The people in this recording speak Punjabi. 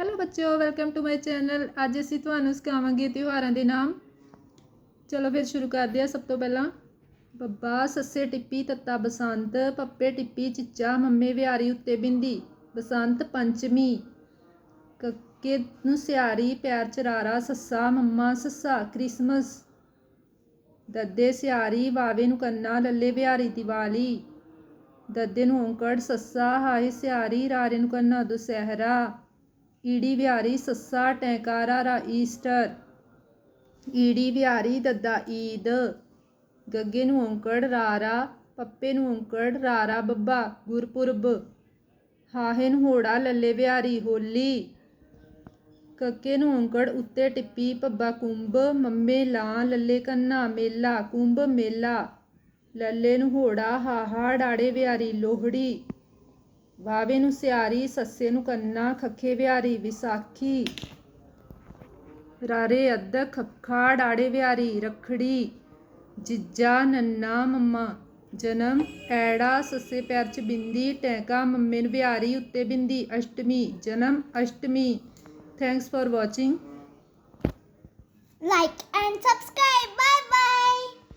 ਹੈਲੋ ਬੱਚਿਓ ਵੈਲਕਮ ਟੂ ਮਾਈ ਚੈਨਲ ਅੱਜ ਅਸੀਂ ਤੁਹਾਨੂੰ ਸਿਖਾਵਾਂਗੇ ਤਿਉਹਾਰਾਂ ਦੇ ਨਾਮ। ਚਲੋ ਫਿਰ ਸ਼ੁਰੂ ਕਰਦੇ ਹਾਂ ਸਭ ਤੋਂ ਪਹਿਲਾਂ। ਬੱਬਾ, ਸੱਸੇ ਟਿੱਪੀ, ਤੱਤਾ ਬਸੰਤ, ਪੱਪੇ ਟਿੱਪੀ, ਚਿੱਚਾ, ਮੰਮੇ ਵਿਹਾਰੀ, ਉੱਤੇ ਬਿੰਦੀ, ਬਸੰਤ ਪੰਚਮੀ, ਕੱਕੇ ਨੂੰ ਸਿਆਰੀ ਪੈਰ ਚਰਾਰਾ, ਸੱਸਾ, ਮੰਮਾ, ਸੱਸਾ, ਕ੍ਰਿਸਮਸ, ਦੱਦੇ ਸਿਆਰੀ, ਵਾਵੇ ਨੂੰ ਕੰਨਾ, ਲੱਲੇ ਵਿਹਾਰੀ, ਦੀਵਾਲੀ, ਦੱਦੇ ਨੂੰ ਔਂਕੜ, ਸੱਸਾ, ਹਾਏ ਸਿਆਰੀ, ਰਾਰੇ ਨੂੰ ਕੰਨਾ, ਦੁਸਹਿਰਾ ਈੜੀ ਵਿਹਾਰੀ ਸੱਸਾ ਟੈਂਕਾਰਾ ਰਾ ਈਸਟਰ। ਈੜੀ ਵਿਹਾਰੀ ਦੱਦਾ ਈਦ। ਗੱਗੇ ਨੂੰ ਔਂਕੜ ਰਾਰਾ, ਪੱਪੇ ਨੂੰ ਔਂਕੜ ਰਾਰਾ ਬੱਬਾ, ਗੁਰਪੁਰਬ। ਹਾਹੇ ਨੂੰ ਹੋੜਾ ਲੱਲੇ ਵਿਹਾਰੀ ਹੋਲੀ। ਕੱਕੇ ਨੂੰ ਔਂਕੜ ਉੱਤੇ ਟਿੱਪੀ ਪੱਬਾ ਕੁੰਭ, ਮੰਮੇ ਲਾਂ ਲੱਲੇ ਕੰਨਾ ਮੇਲਾ, ਕੁੰਭ ਮੇਲਾ। ਲੱਲੇ ਨੂੰ ਹੋੜਾ, ਹਾਹਾ ਡਾੜੇ ਵਿਹਾਰੀ ਲੋਹੜੀ। ਵਾਵੇ ਨੂੰ ਸਿਆਰੀ, ਸੱਸੇ ਨੂੰ ਕੰਨਾ, ਖੱਖੇ ਵਿਹਾਰੀ, ਵਿਸਾਖੀ। ਰਾਰੇ ਅੱਧ ਖੱਖਾ ਡਾੜੇ ਵਿਹਾਰੀ, ਰਖੜੀ, ਜਿੱਜਾ, ਨੰਨਾ, ਮੰਮਾ। ਜਨਮ ਐੜਾ ਸੱਸੇ ਪੈਰ ਚ ਬਿੰਦੀ, ਟੈਂਕਾ, ਮੰਮੇ ਨੂੰ ਵਿਹਾਰੀ, ਉੱਤੇ ਬਿੰਦੀ, Ashtami. Janam, Ashtami. Thanks for watching like and subscribe